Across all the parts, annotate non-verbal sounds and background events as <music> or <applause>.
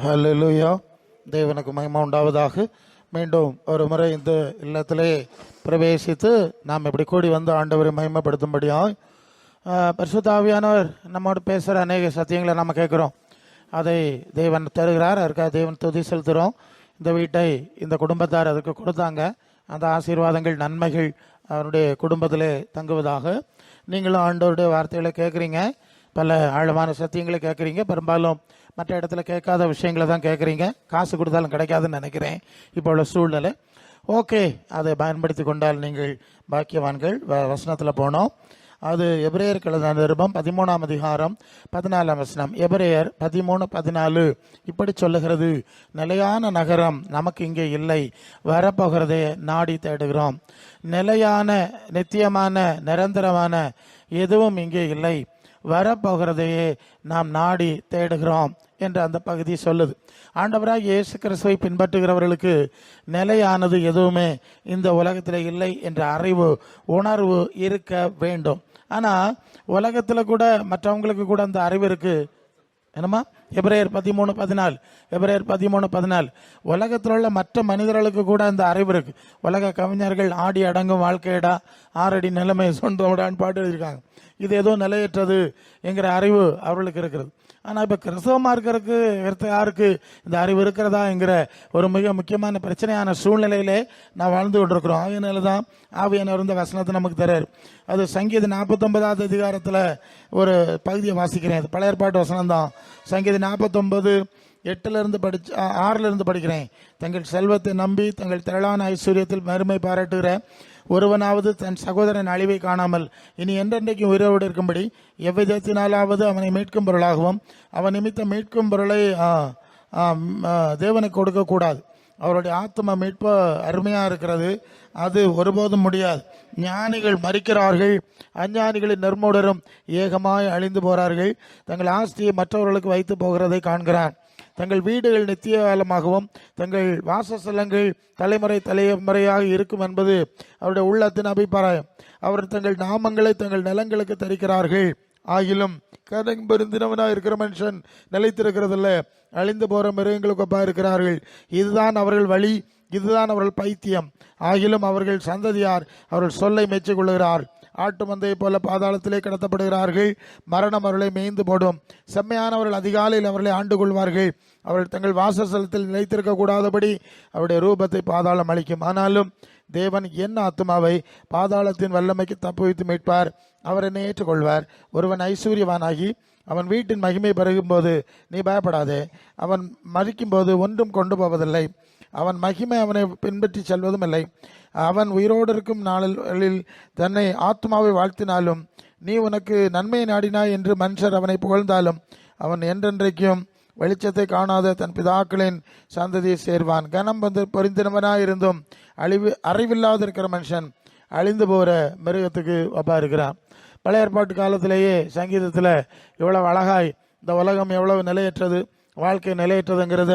ஹalleluya தேவனுக்கு மகிமா உண்டாவதாக. மீண்டும் ஒரு முறை இந்த இல்லத்திலே பிரவேசித்து நாம் இப்படி கூடி வந்து ஆண்டவரை மகிமைப்படுத்தும்படியாய் பரிசுத்தாவியானவர் நம்மோடு பேசுகிற அநேக சத்தியங்களை நம்ம கேட்குறோம். அதை தேவன் தருகிறார் அதுக்காக தேவன் துதி செலுத்துகிறோம் இந்த வீட்டை இந்த குடும்பத்தார் அதுக்கு கொடுத்தாங்க. அந்த ஆசீர்வாதங்கள் நன்மைகள் அவருடைய குடும்பத்திலே தங்குவதாக. நீங்களும் ஆண்டவருடைய வார்த்தைகளை கேட்குறீங்க. பல ஆழமான சத்தியங்களை கேட்குறீங்க. பெரும்பாலும் மற்ற இடத்துல கேட்காத விஷயங்களை தான் கேட்குறீங்க. காசு கொடுத்தாலும் கிடைக்காதுன்னு நினைக்கிறேன். இப்போ உள்ள சூழ்நிலை. ஓகே அதை பயன்படுத்தி கொண்டால் நீங்கள் பாக்கியவான்கள். வ- வசனத்தில் போனோம். அது எபிரேயர் கழுத நிருபம் பதிமூணாம் அதிகாரம் பதினாலாம் வசனம். எபிரேயர் பதிமூணு பதினாலு. இப்படி சொல்லுகிறது. நிலையான நகரம் நமக்கு இங்கே இல்லை. வரப்போகிறதே நாடி தேடுகிறோம். நிலையான நித்தியமான நிரந்தரமான எதுவும் இங்கே இல்லை. வரப்போகிறதையே நாம் நாடி தேடுகிறோம் என்று அந்த பகுதி சொல்லுது. ஆண்டவராக இயேசு கிறிஸ்துவை பின்பற்றுகிறவர்களுக்கு நிலையானது எதுவுமே இந்த உலகத்தில் இல்லை என்ற அறிவு உணர்வு இருக்க வேண்டும். ஆனால் உலகத்தில் கூட மற்றவங்களுக்கு கூட அந்த அறிவு இருக்குது என்னம்மா? எப்ரேயர் பதிமூணு பதினாலு. எப்ரேயர் பதிமூணு பதினாலு. உலகத்தில் உள்ள மற்ற மனிதர்களுக்கு கூட அந்த அறிவு இருக்கு. உலக கவிஞர்கள் ஆடி அடங்கும் வாழ்க்கையடா. ஆறடி நிலைமை சொந்தமிடான்னு பாட்டு எழுதியிருக்காங்க. இது ஏதோ நிலையற்றது என்கிற அறிவு அவர்களுக்கு இருக்கிறது. ஆனால் இப்போ கிறிஸ்தவமாக இருக்கிறதுக்கு இருக்கிற யாருக்கு இந்த அறிவு இருக்கிறதா என்கிற ஒரு மிக முக்கியமான பிரச்சனையான சூழ்நிலையிலே நான் வாழ்ந்து கொண்டிருக்கிறோம். அதனால தான் ஆவியானவர் இந்த வசனத்தை நமக்கு தரார் அது சங்கீத நாற்பத்தொன்பதாவது அதிகாரத்தில் ஒரு பகுதியை வாசிக்கிறேன். அது பழைய ஏற்பாட்டு வசனம் தான் சங்கீத நாற்பத்தொன்பது எட்டுலேருந்து படிச்சு ஆறிலிருந்து படிக்கிறேன். தங்கள் செல்வத்தை நம்பி தங்கள் திரளான ஐஸ்வர்யத்தில் மறுமை பாராட்டுகிற ஒருவனாவது தன் சகோதரன் அழிவை காணாமல் இனி என்றென்றைக்கும் உயிரோடு இருக்கும்படி எவ்விதத்தினாலாவது அவனை மீட்கும் பொருளாகவும் அவன் நிமித்தம் மீட்கும் பொருளை தேவனுக்கு கொடுக்கக்கூடாது. அவருடைய ஆத்ம மீட்பு அருமையாக இருக்கிறது. அது ஒருபோதும் முடியாது. ஞானிகள் மறிக்கிறார்கள் அஞ்ஞானிகளின் நெர்மூடரும் ஏகமாய் அழிந்து போகிறார்கள் தங்கள் ஆஸ்தியை மற்றவர்களுக்கு வைத்து போகிறதை காண்கிறான். தங்கள் வீடுகள் நித்திய காலமாகவும் தங்கள் வாசஸ்தலங்கள் தலைமுறை தலைமுறையாக இருக்கும் என்பது அவருடைய உள்ளத்தின் அபிப்பிராயம். அவர் தங்கள் நாமங்களை தங்கள் நிலங்களுக்கு தரிக்கிறார்கள். ஆகிலும் கடன் பெருந்தினவனாக இருக்கிற மனுஷன் நிலைத்திருக்கிறதில்ல. அழிந்து போகிற மிருகங்களுக்கு அப்பா இருக்கிறார்கள். இதுதான் அவர்கள் வழி இதுதான் அவர்கள் பைத்தியம். ஆகிலும் அவர்கள் சந்ததியார் அவர்கள் சொல்லை மெச்சிக்கொள்கிறார் ஆட்டு மந்தையைப் போல பாதாளத்திலே கடத்தப்படுகிறார்கள். மரணம் அவர்களை மேய்ந்து போடும். செம்மையானவர்கள் அதிகாலையில் அவர்களை ஆண்டு கொள்வார்கள். அவர்கள் தங்கள் வாசஸ்தலத்தில் நிலைத்திருக்க கூடாதபடி அவருடைய ரூபத்தை பாதாளம் அளிக்கும். ஆனாலும் தேவன் என் ஆத்மாவை பாதாளத்தின் வல்லமைக்கு தப்புவித்து மீட்பார். அவர் என்னை ஏற்றுக்கொள்வார். ஒருவன் ஐஸ்வர்யவானாகி அவன் வீட்டின் மகிமை பெருகும்போது நீ பயப்படாதே. அவன் மறிக்கும்போது ஒன்றும் கொண்டு போவதில்லை. அவன் மகிமை அவனை பின்பற்றி செல்வதும் இல்லை அவன் உயிரோடு இருக்கும் நாளில் தன்னை ஆத்மாவை வாழ்த்தினாலும் நீ உனக்கு நன்மை நாடினாய் என்று மனுஷர் அவனை புகழ்ந்தாலும் அவன் என்றென்றைக்கும் வெளிச்சத்தை காணாத தன் பிதாக்களின் சந்ததியை சேர்வான். கனம் வந்து பொருந்தினவனாயிருந்தும் அழிவு அறிவில்லாதிருக்கிற மனுஷன் அழிந்து போகிற மிருகத்துக்கு ஒப்பா இருக்கிறான் பழைய ஏற்பாட்டு காலத்திலேயே சங்கீதத்தில் இவ்வளவு அழகாய் இந்த உலகம் எவ்வளவு நிலையற்றது வாழ்க்கை நிலையற்றதுங்கிறத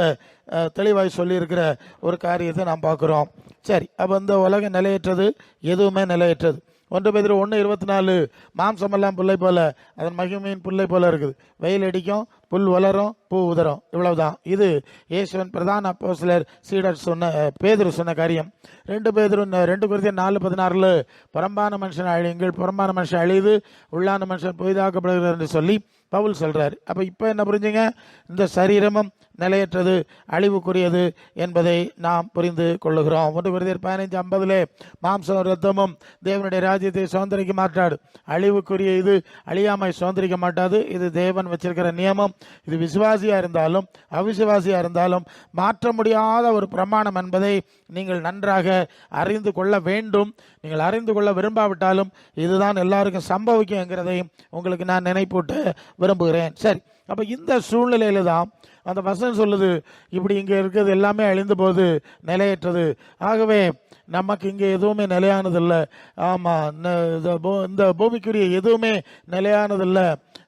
தெளிவாய் சொல்லியிருக்கிற ஒரு காரியத்தை நாம் பார்க்குறோம். சரி அப்போ இந்த உலகம் நிலையற்றது எதுவுமே நிலையற்றது. ஒன்று பேர் ஒன்று இருபத்தி நாலு மாம்சமெல்லாம் புல்லை போல அதன் மகிமையின் புல்லை போல இருக்குது. வெயில் அடிக்கும் புல் வளரும் பூ உதரும் இவ்வளவுதான். இது இயேசுவன் பிரதான அப்போ சிலர் சீடர் சொன்ன பேதர் சொன்ன காரியம். ரெண்டு பேதரும் ரெண்டு குறித்த நாலு பதினாறில் புறம்பான மனுஷன் அழியுங்கள் புறம்பான மனுஷன் அழியுது உள்ளான மனுஷன் புதிதாக்கப்படுகிறார் என்று சொல்லி பவுல் சொல்கிறார் அப்போ இப்போ என்ன புரிஞ்சுங்க? இந்த சரீரமும் நிலையற்றது அழிவுக்குரியது என்பதை நாம் புரிந்து கொள்ளுகிறோம். ஒன்று விருதியர் பதினைஞ்சு ஐம்பதுலே மாம்சம் ரத்தமும் தேவனுடைய ராஜ்யத்தை சுதந்திரிக்க மாட்டாடு அழிவுக்குரிய இது அழியாமை சுதந்திரிக்க மாட்டாது. இது தேவன் வச்சிருக்கிற நியமம். இது விசுவாசியாக இருந்தாலும் அவிசுவாசியாக இருந்தாலும் மாற்ற முடியாத ஒரு பிரமாணம் என்பதை நீங்கள் நன்றாக அறிந்து கொள்ள வேண்டும். நீங்கள் அறிந்து கொள்ள விரும்பாவிட்டாலும் இதுதான் எல்லாருக்கும் சம்பவிக்கும் என்கிறதையும் உங்களுக்கு நான் நினைப்பூட்ட விரும்புகிறேன். சரி அப்போ இந்த சூழ்நிலையில் தான் அந்த வசனம் சொல்லுது இப்படி இங்கே இருக்கிறது எல்லாமே அழிந்து போது நிலையற்றது. ஆகவே நமக்கு இங்கே எதுவுமே நிலையானதில்லை. ஆமாம் இந்த இந்த பூமிக்குரிய எதுவுமே நிலையானதில்லை.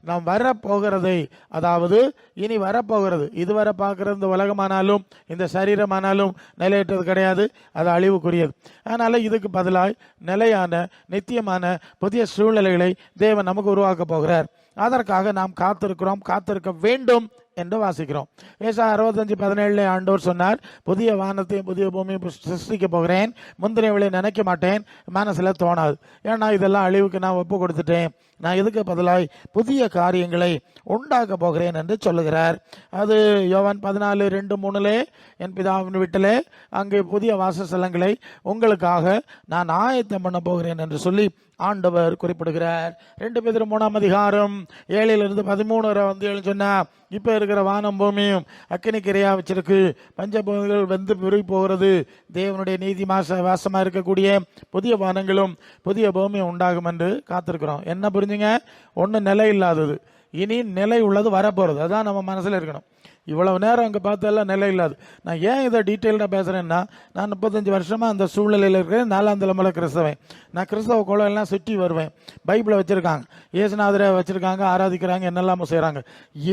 நாம் வரப்போகிறதை அதாவது இனி வரப்போகிறது இதுவரை பார்க்குற இந்த உலகமானாலும் இந்த சரீரமானாலும் நிலையற்றது கிடையாது அது அழிவுக்குரியது. அதனால் இதுக்கு பதிலாக நிலையான நித்தியமான புதிய சூழ்நிலைகளை தேவன் நமக்கு உருவாக்க போகிறார். அதற்காக நாம் காத்திருக்கிறோம் காத்திருக்க வேண்டும். என்று வாசிக்கிறோம். ஏசா அறுபத்தஞ்சு பதினேழு ஆண்டோர் சொன்னார் புதிய வானத்தையும் புதிய பூமியும் சிருஷ்டிக்க போகிறேன். முந்தினவளை நினைக்க மாட்டேன். மனசில் தோணாது. ஏன்னா இதெல்லாம் அழிவுக்கு நான் ஒப்பு கொடுத்துட்டேன். நான் இதுக்கு பதிலாய் புதிய காரியங்களை உண்டாக்க போகிறேன் என்று சொல்லுகிறார். அது யோவான் பதினாலு ரெண்டு மூணுலே என் பிதாவின் வீட்டிலே அங்கே புதிய வாசஸ்தலங்களை உங்களுக்காக நான் ஆயத்தம் பண்ண போகிறேன் என்று சொல்லி ஆண்டவர் குறிப்பிடுகிறார். ரெண்டு பேர் மூணாம் அதிகாரம் ஏழிலிருந்து பதிமூணு வரை வந்து ஏழு சொன்னா இப்போ இருக்கிற வானம் பூமியும் அக்கினிக்கிரையா வச்சிருக்கு. பஞ்சபூமிகள் வந்து பெருகி போகிறது. தேவனுடைய நீதி மாச வாசமா இருக்கக்கூடிய புதிய வானங்களும் புதிய பூமியும் உண்டாகும் என்று காத்திருக்கிறோம். என்ன புரிஞ்சுங்க? ஒன்றும் நிலை இல்லாதது. இனி நிலை உள்ளது வரப்போறது. அதுதான் நம்ம மனசில் இருக்கணும். இவ்வளவு நேரம் அங்கே பார்த்தெல்லாம் நிலை இல்லாது. நான் ஏன் இதை டீட்டெயில்டாக பேசுகிறேன்னா நான் முப்பத்தஞ்சு வருஷமாக அந்த சூழ்நிலையில் இருக்கிறேன். நாலாம் தலைமுறை கிறிஸ்தவன். நான் கிறிஸ்தவ குளம் எல்லாம் சுற்றி வருவேன். பைபிளை வச்சுருக்காங்க. இயேசுநாதரை வச்சுருக்காங்க ஆராதிக்கிறாங்க என்னெல்லாமோ செய்கிறாங்க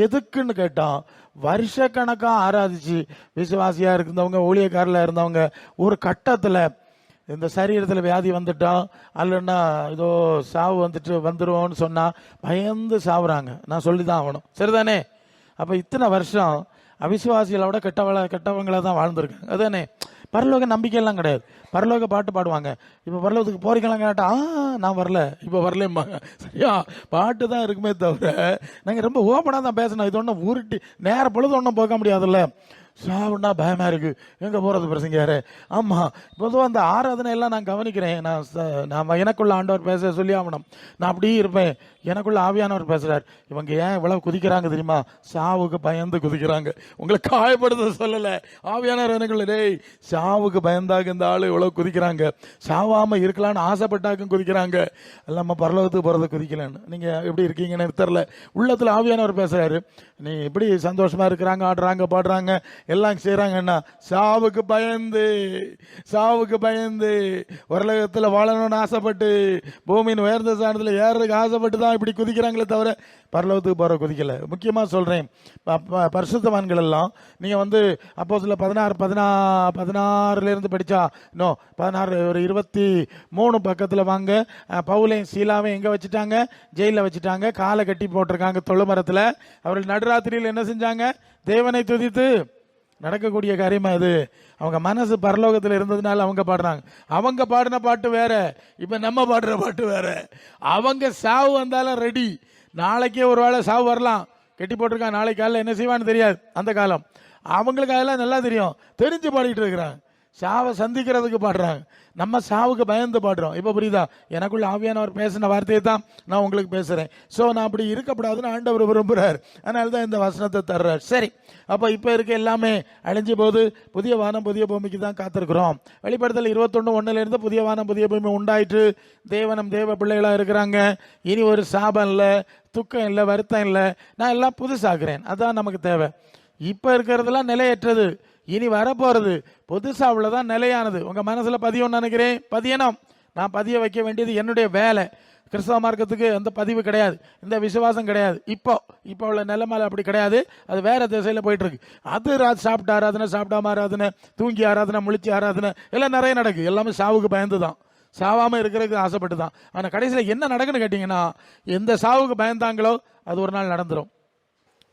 எதுக்குன்னு கேட்டோம் வருஷக்கணக்காக ஆராதிச்சு விசுவாசியாக இருந்தவங்க ஊழியக்காரில் இருந்தவங்க ஒரு கட்டத்தில் இந்த சரீரத்தில் வியாதி வந்துட்டோம் அல்லன்னா ஏதோ சாவு வந்துட்டு வந்துடுவோன்னு சொன்னால் பயந்து சாவுறாங்க. நான் சொல்லி தான் ஆகணும். சரிதானே? அப்போ இத்தனை வருஷம் அவிசுவாசிகளோட கெட்டவள கெட்டவங்களை தான் வாழ்ந்துருக்காங்க. அதானே? பரலோக நம்பிக்கையெல்லாம் கிடையாது. பரலோக பாட்டு பாடுவாங்க. இப்போ பரலோகத்துக்கு போறீங்களாம் கேட்டா ஆ நான் வரல. இப்போ வரலேம்பாங்க. சரியா? பாட்டு தான் இருக்குமே தவிர நாங்கள் ரொம்ப ஓப்பனாக தான் பேசணும். இது ஒன்றும் உருட்டி நேர பொழுது ஒன்றும் போக முடியாதுல்ல. சாவுன்னா பயமாக இருக்குது எங்கே போகிறது பிரசங்கியாரு? ஆமாம் பொதுவாக அந்த ஆராதனை எல்லாம் நான் கவனிக்கிறேன். நான் ச- நான் எனக்குள்ள ஆண்டவர் பேச சொல்லி ஆகணும் நான் அப்படியே இருப்பேன். எனக்குள்ள ஆவியானவர் பேசுகிறார் இவங்க ஏன் இவ்வளோ குதிக்கிறாங்க தெரியுமா? சாவுக்கு பயந்து குதிக்கிறாங்க. உங்களை காயப்படுத்த சொல்லலை. ஆவியானவர் எனக்குள்ள டேய் சாவுக்கு பயந்தாக இந்த ஆள் இவ்வளோ குதிக்கிறாங்க. சாவாமல் இருக்கலாம்னு ஆசைப்பட்டாக்கும் குதிக்கிறாங்க. நம்ம பரலோகத்துக்கு போகிறத குதிக்கலன்னு. நீங்கள் எப்படி இருக்கீங்கன்னு தெரில உள்ளத்தில் ஆவியானவர் பேசுகிறாரு நீ எப்படி சந்தோஷமாக இருக்கிறாங்க ஆடுறாங்க பாடுறாங்க. எல்லாம் செய்கிறாங்கன்னா சாவுக்கு பயந்து சாவுக்கு பயந்து உலகத்துல வாழணும்னு ஆசைப்பட்டு பூமியின் உயர்ந்த சாணத்தில் ஏறதுக்கு ஆசைப்பட்டு தான் இப்படி குதிக்கிறாங்களே தவிர பரலோகத்துக்கு போகிற குதிக்கல. முக்கியமாக சொல்கிறேன் ப- ப- பரிசுத்தவான்கள் எல்லாம் நீங்கள் வந்து அப்போ சில பதினாறு பதினா பதினாறுலேருந்து படித்தா இன்னும் நோ பதினாறு ஒரு இருபத்தி மூணு பக்கத்தில் வாங்க. பவுலையும் சீலாவையும் எங்கே வச்சுட்டாங்க? ஜெயிலில் வச்சுட்டாங்க. காலை கட்டி போட்டிருக்காங்க தொழுமரத்துல. அவர்கள் நடுராத்திரியில் என்ன செஞ்சாங்க? தேவனை துதித்து நடக்கக்கூடிய காரியமா அது அவங்க மனசு பரலோகத்தில் இருந்ததுனால அவங்க பாடுறாங்க. அவங்க பாடின பாட்டு வேற இப்ப நம்ம பாடுற பாட்டு வேற. அவங்க சாவு வந்தாலும் ரெடி நாளைக்கே ஒரு வேளை சாவு வரலாம். கெட்டி போட்டிருக்கான் நாளைக்கு காலையில் என்ன செய்வான்னு தெரியாது அந்த காலம். அவங்களுக்கு அதெல்லாம் நல்லா தெரியும். தெரிஞ்சு பாடிட்டு இருக்கிறாங்க சாவை சந்திக்கிறதுக்கு பாடுறாங்க. நம்ம சாவுக்கு பயந்து பாடுறோம். இப்போ புரியுதா? எனக்குள்ள ஆவியானவர் பேசின வார்த்தையை தான் நான் உங்களுக்கு பேசுகிறேன் ஸோ நான் அப்படி இருக்கக்கூடாதுன்னு ஆண்டவர் விரும்புகிறார் அதனால தான் இந்த வசனத்தை தர்றார். சரி. அப்போ இப்போ இருக்க எல்லாமே அழிஞ்சு போது புதிய வானம் புதிய பூமிக்கு தான் காத்திருக்கிறோம். வெளிப்படுத்தல் இருபத்தொன்று ஒன்றுலேருந்து புதிய வானம் புதிய பூமி உண்டாயிட்டு தேவனம் தேவ பிள்ளைகளாக இருக்கிறாங்க. இனி ஒரு சாபம் இல்லை துக்கம் இல்லை வருத்தம் இல்லை. நான் எல்லாம் புதுசாகிறேன். அதான் நமக்கு தேவை. இப்போ இருக்கிறதெல்லாம் நிலையற்றது. இனி வரப்போறது புதுசாக உள்ளதான் நிலையானது. உங்கள் மனசில் பதியும்னு நினைக்கிறேன்? பதியணும். நான் பதிய வைக்க வேண்டியது என்னுடைய வேலை. கிறிஸ்தவ மார்க்கத்துக்கு அந்த பதிவு கிடையாது. இந்த விசுவாசம் கிடையாது. இப்போ இப்போ உள்ள நிலைமையில அப்படி கிடையாது. அது வேற திசையில போயிட்டு இருக்கு அது ரா- சாப்பிட்டு ஆராதனை சாப்பிடாம ஆராதனை தூங்கி ஆராதனை முழிச்சு ஆராதனை எல்லாம் நிறைய நடக்கு. எல்லாமே சாவுக்கு பயந்து தான் சாவாம இருக்கிறதுக்கு ஆசைப்பட்டு தான் ஆனால் கடைசியில் என்ன நடக்குன்னு கேட்டிங்கன்னா எந்த சாவுக்கு பயந்தாங்களோ அது ஒரு நாள் நடந்துடும்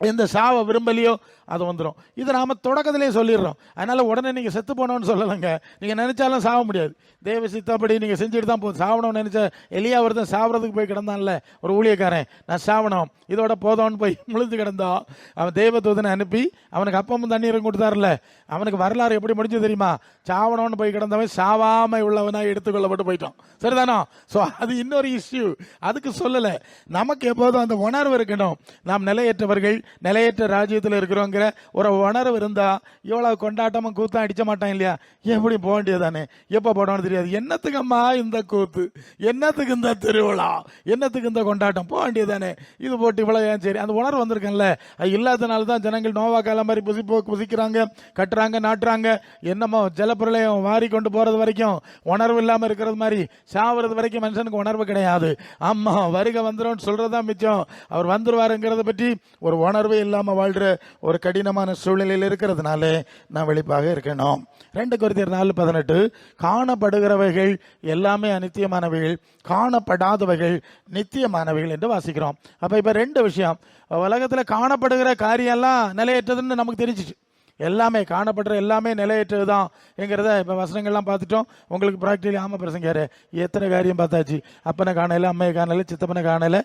எந்த சாவை விரும்பலையோ அது வந்துடும் இதை நாம் தொடக்கத்திலே சொல்லிடுறோம். அதனால் உடனே நீங்கள் செத்து போனோன்னு சொல்லலைங்க. நீங்கள் நினச்சாலும் சாக முடியாது. தேவ சித்தப்படி நீங்கள் செஞ்சுட்டு தான் போதும் சாவணும்னு நினச்சா எளியா ஒருத்தன் சாவறதுக்கு போய் கிடந்தான்ல ஒரு ஊழியக்காரன் நான் சாவணும். இதோட போதும்னு போய் முழுந்து கிடந்தான். அவன் தேவதூதனை அனுப்பி அவனுக்கு அப்பமும் தண்ணீரும் கொடுத்தாருல அவனுக்கு வரலாறு எப்படி முடிஞ்சது தெரியுமா? சாவணும்னு போய் கிடந்தவன் சாவாமை உள்ளவனாக எடுத்துக்கொள்ளப்பட்டு போயிட்டான். சரிதானோ? ஸோ அது இன்னொரு இஷ்யூ அதுக்கு சொல்லலை. நமக்கு எப்போதும் அந்த உணர்வு இருக்கணும். நாம் நிலையற்றவர்கள் நிலையற்ற ராஜ்யத்தில் இருக்கிறோங்கிற ஒரு உணர்வு இருந்தா இவ்வளோ கொண்டாட்டமும் கூத்தம் அடிக்க மாட்டான் இல்லையா? எப்படி போக வேண்டியதானே எப்போ போடணும்னு தெரியாது. என்னத்துக்கம்மா இந்த கூத்து? என்னத்துக்கு இந்த திருவிழா? என்னத்துக்கு இந்த கொண்டாட்டம்? போக வேண்டியதானே இது போட்டு இவ்வளோ ஏன் சரி? அந்த உணர்வு வந்திருக்கேன்ல அது இல்லாதனால தான் ஜனங்கள் நோவா காலம் மாதிரி புசிப்போ புசிக்கிறாங்க கட்டுறாங்க நாட்டுறாங்க. என்னமோ ஜலப்பிரளயம் வாரி கொண்டு போறது வரைக்கும் உணர்வு இல்லாமல் இருக்கிறது மாதிரி சாவறது வரைக்கும் மனுஷனுக்கு உணர்வு கிடையாது. ஆமா வருகை வந்துரும் தான் மிச்சம். அவர் வந்துருவாருங்கிறத பற்றி ஒரு உணர்வு உணர்வே வாழ்கிற ஒரு கடினமான சூழ்நிலையில் இருக்கிறதுனால நான் வெளிப்பாக இருக்கணும். ரெண்டு குருத்தியர் நாலு பதினெட்டு காணப்படுகிறவைகள் எல்லாமே அநித்தியமானவைகள் காணப்படாதவைகள் நித்தியமானவைகள் என்று வாசிக்கிறோம். அப்போ இப்போ ரெண்டு விஷயம். உலகத்தில் காணப்படுகிற காரியம்லாம் நிலையற்றதுன்னு நமக்கு தெரிஞ்சிச்சு. எல்லாமே காணப்படுற எல்லாமே நிலையற்றது தான் என்கிறத இப்போ வசனங்கள்லாம் பார்த்துட்டோம். உங்களுக்கு ப்ராக்டிகலி ஆமாம் பிரசங்கார் எத்தனை காரியம் பார்த்தாச்சு? அப்பனை காணலை அம்மையை காணலை சித்தப்பனை காணலை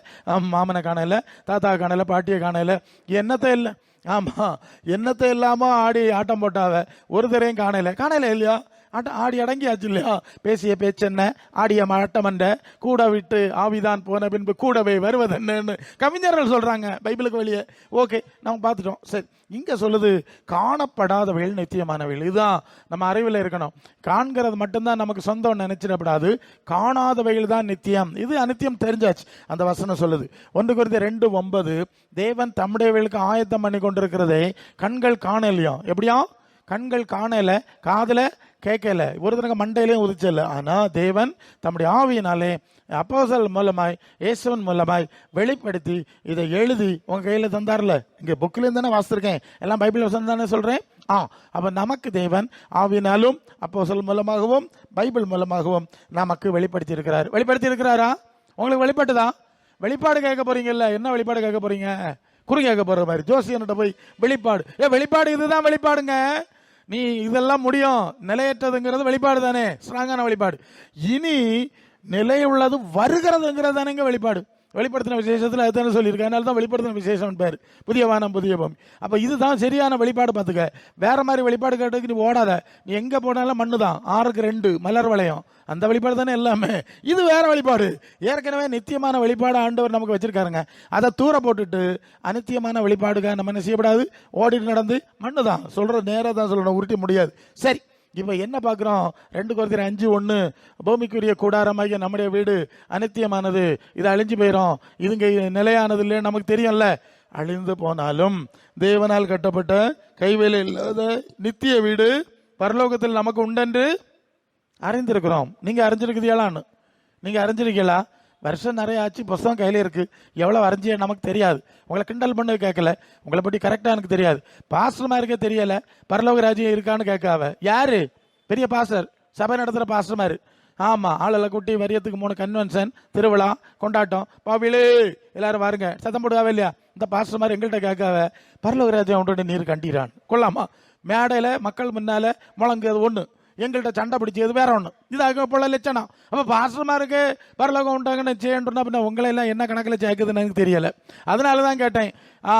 மாமனை காணலை தாத்தா காணலை பாட்டியை காணலை. என்னத்தை இல்லை. ஆமாம் என்னத்தை இல்லாமல் ஆடி ஆட்டம் போட்டாவ? ஒரு தரையும் காணலை. காணலை இல்லையா? ஆடி அடங்கியாச்சு இல்லையா? பேசிய பேச்சென்ன? ஆடிய மாட்டமன்ற கூட விட்டு ஆவிதான் போன பின்பு கூடவே வருவதென்னு கவிஞர்கள் சொல்றாங்க பைபிளுக்கு வெளியே. ஓகே நம்ம பார்த்துட்டோம். சரி இங்க சொல்லுது காணப்படாதவைகள் நித்தியமானவைகள். இதுதான் நம்ம அறிவில் இருக்கணும். காண்கிறது மட்டும்தான் நமக்கு சொந்தம் நினைச்சிடப்படாது. காணாதவைகள் தான் நித்தியம். இது அநித்தியம் தெரிஞ்சாச்சு. அந்த வசனம் சொல்லுது. ஒன்று குறித்து ரெண்டு ஒன்பது தேவன் தம்முடையவர்களுக்கு ஆயத்தம் பண்ணி கொண்டிருக்கிறதே கண்கள் காணலையும் எப்படியா? கண்கள் காணலை காதில் கேட்கல. ஒரு தடவை மண்டையிலையும் உதிச்சல. ஆனால் தேவன் தம்முடைய ஆவியினாலே அப்போசல் மூலமாய் இயேசுவன் மூலமாய் வெளிப்படுத்தி இதை எழுதி உங்கள் கையில் தந்தார்ல. இங்கே புக்கிலேருந்து தானே வாசிச்சிருக்கேன். எல்லாம் பைபிள் வசனம் தானே சொல்கிறேன் ஆ அப்போ நமக்கு தேவன் ஆவியினாலும் அப்போசல் மூலமாகவும் பைபிள் மூலமாகவும் நமக்கு வெளிப்படுத்தி இருக்கிறார் வெளிப்படுத்தி இருக்கிறாரா உங்களுக்கு வெளிப்பட்டுதா? வெளிப்பாடு கேட்க போறீங்கல்ல. என்ன வெளிப்பாடு கேட்க போறீங்க? குறி கேட்க போற மாதிரி. ஜோசியன்கிட்ட போய் வெளிப்பாடு. ஏ வெளிப்பாடு இதுதான் வெளிப்பாடுங்க. நீ இதெல்லாம் முடியும். நிலையற்றதுங்கிறது வெளிப்பாடு தானே. ஸ்ட்ராங்கான வெளிப்பாடு. இனி நிலையுள்ளது வருகிறதுங்கிறது தானேங்க வெளிப்பாடு. வெளிப்படுத்தின விசேஷத்தில் அதுதானே சொல்லியிருக்கேன். அதனால தான் வெளிப்படுத்தின விசேஷம் பேர் புதிய வானம் புதிய பூமி. அப்போ இதுதான் சரியான வெளிப்பாடு பார்த்துக்க. வேற மாதிரி வெளிப்பாடு கேட்டதுக்கு நீ ஓடாத. நீ எங்கே போனாலும் மண்ணு தான் ஆறுக்கு ரெண்டு மலர் வளையம். அந்த வெளிப்பாடு தானே எல்லாமே. இது வேற வெளிப்பாடு. ஏற்கனவே நித்தியமான வெளிப்பாடு ஆண்டவர் நமக்கு வச்சிருக்காருங்க. அதை தூர போட்டுட்டு அனித்தியமான வெளிப்பாடுக்காக நம்ம என்ன செய்யப்படாது? ஓடிட்டு நடந்து மண்ணு தான் சொல்கிற நேராக தான் சொல்லணும். உருட்டி முடியாது. சரி. இப்போ என்ன பார்க்குறோம் ரெண்டு குறைக்கிற அஞ்சு ஒன்று பூமிக்குரிய கூடாரமாகிய நம்முடைய வீடு அனித்தியமானது. இது அழிஞ்சு போயிடும் இதுங்க நிலையானது இல்லைன்னு நமக்கு தெரியும்ல. அழிந்து போனாலும் தேவனால் கட்டப்பட்ட கைவேலை இல்லாத நித்திய வீடு பரலோகத்தில் நமக்கு உண்டென்று அறிந்திருக்கிறோம். நீங்கள் அறிஞ்சிருக்கிறீங்களான்னு நீங்கள் அறிஞ்சிருக்கீங்களா? வருஷம் நிறைய ஆச்சு புஸ்தகம் கையில் இருக்கு. எவ்வளோ வரைஞ்சி நமக்கு தெரியாது. உங்களை கிண்டல் பண்ண கேட்கல. உங்களை பற்றி கரெக்டாக எனக்கு தெரியாது. பாஸ்டர்மா இருக்க தெரியல. பரலோக ராஜ்யம் இருக்கான்னு கேட்காவ யாரு? பெரிய பாஸ்டர். சபை நடத்துகிற பாஸ்டர்மாரு ஆமாம் ஆளெல்லாம் கூட்டி வரியத்துக்கு மூணு கன்வென்ஷன் திருவிழா கொண்டாட்டம். பாவிலே எல்லாரும் வாருங்க. சத்தம் போடுவாவே இல்லையா? இந்த பாஸ்டர் மாதிரி எங்கள்கிட்ட கேட்காவ பரலோக ராஜ்யம் உண்டோட நீர் கண்டிறான் கொள்ளாமா மேடையில் மக்கள் முன்னால் முழங்கு அது ஒன்று எங்கள்கிட்ட சண்டை பிடிச்சது வேற ஒன்று இதாக போல லட்சணம். அப்போ பாஸ்டர்மாருக்கு இருக்கு பரலோகம் உண்டாங்கன்னு செய்யணும்னா பின்ன உங்களை எல்லாம் என்ன கணக்கில் சேர்க்குதுன்னு எனக்கு தெரியல. அதனால தான் கேட்டேன். ஆ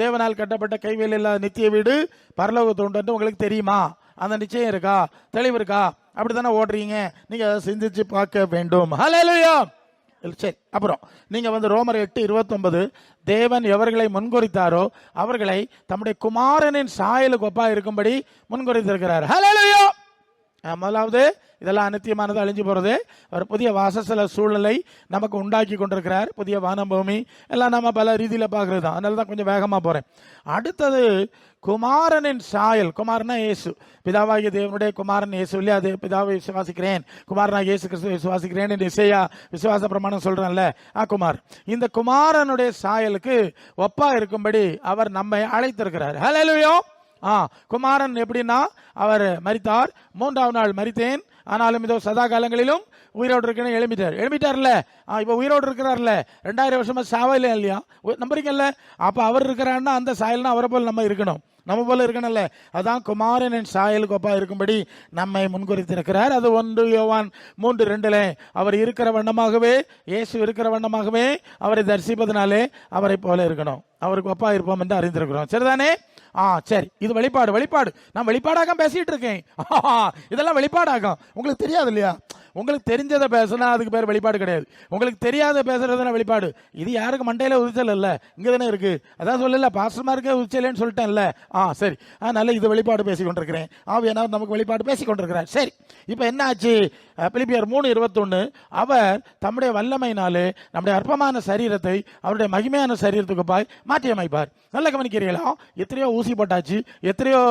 தேவனால் கட்டப்பட்ட கைவேல் இல்லாத நித்திய வீடு பரலோகத்தை உண்டு உங்களுக்கு தெரியுமா? அந்த நிச்சயம் இருக்கா? தெளிவு இருக்கா? அப்படி தானே ஓடுறீங்க. நீங்கள் அதை சிந்திச்சு பார்க்க வேண்டும். ஹலோ சரி அப்புறம் நீங்க வந்து ரோமர் எட்டு இருபத்தொன்பது தேவன் எவர்களை முன்குறித்தாரோ அவர்களை தம்முடைய குமாரனின் சாயலுக்கு ஒப்பாக இருக்கும்படி முன்குறித்திருக்கிறார். ஹலோ முதலாவது இதெல்லாம் அனித்தியமானது அழிஞ்சு போறது. ஒரு புதிய வாசசல சூழலை நமக்கு உண்டாக்கி கொண்டிருக்கிறார். புதிய வானம் பூமி எல்லாம் நம்ம பல ரீதியில் பார்க்கறது தான். அதனால தான் கொஞ்சம் வேகமாக போகிறேன் அடுத்தது குமாரனின் சாயல் குமாரனா இயேசு. பிதாவாகிய தேவனுடைய குமாரன் இயேசு. இல்லையா? அது பிதாவை விசுவாசிக்கிறேன். குமாரனாக இயேசு கிறிஸ்துவை விசுவாசிக்கிறேன் என்று இசையா விசுவாச பிரமாணம் சொல்கிறான்ல ஆ குமார். இந்த குமாரனுடைய சாயலுக்கு ஒப்பா இருக்கும்படி அவர் நம்மை அழைத்திருக்கிறார். ஹலோ ஆ குமாரன் எப்படின்னா அவர் மறித்தார் மூன்றாவது நாள் மறித்தேன் ஆனாலும் இதோ சதா காலங்களிலும் உயிரோடு இருக்கணும் எழுமிட்டார் எழுப்பிட்டார்ல ஆ, உயிரோடு இருக்கிறார்ல? ரெண்டாயிரம் வருஷமா சாவல இல்லையா? நம்புறீங்கல்ல? அப்போ அவர் இருக்கிறாருன்னா அந்த சாயல்னா அவரை போல் நம்ம இருக்கணும். நம்ம போல இருக்கணும்ல. அதான் குமாரனின் சாயலுக்கு ஒப்பா இருக்கும்படி நம்மை முன்குறித்திருக்கிறார். அது ஒன்று யோவான் மூன்று ரெண்டுல அவர் இருக்கிற வண்ணமாகவே இயேசு இருக்கிற வண்ணமாகவே அவரை தரிசிப்பதனாலே அவரை போல இருக்கணும். அவருக்கு ஒப்பா இருப்போம் என்று அறிந்திருக்கிறோம். சரிதானே? ஆ சரி. இது வெளிப்பாடு வெளிப்பாடு. நான் வெளிப்பாடாக பேசிட்டு இருக்கேன். இதெல்லாம் வெளிப்பாடாகும். உங்களுக்கு தெரியாது இல்லையா? உங்களுக்கு தெரிஞ்சதை பேசுனா அதுக்கு பேர் வெளிப்பாடு கிடையாது. உங்களுக்கு தெரியாத பேசுறது வெளிப்பாடு. இது யாருக்கு மண்டையில உதிச்சல் இல்ல? இங்க தானே இருக்கு. அதான் சொல்லல பாஸ்டர்மாருக்கு உதிச்சலன்னு சொல்லிட்டேன்ல. ஆ சரி. அதனால இது வெளிப்பாடு பேசி கொண்டிருக்கிறேன். ஆவியானவர் நமக்கு வெளிப்பாடு பேசி சரி. இப்போ என்ன ஆச்சு பிலிப்பியர் மூணு இருபத்தொன்னு அவர் தம்முடைய வல்லமையினாலே நம்முடைய அற்பமான சரீரத்தை அவருடைய மகிமையான சரீரத்துக்கு பாய் மாற்றி அமைப்பார் நல்ல கவனிக்கிறீங்களா எத்தனையோ ஊசி போட்டாச்சு. எத்தனையோ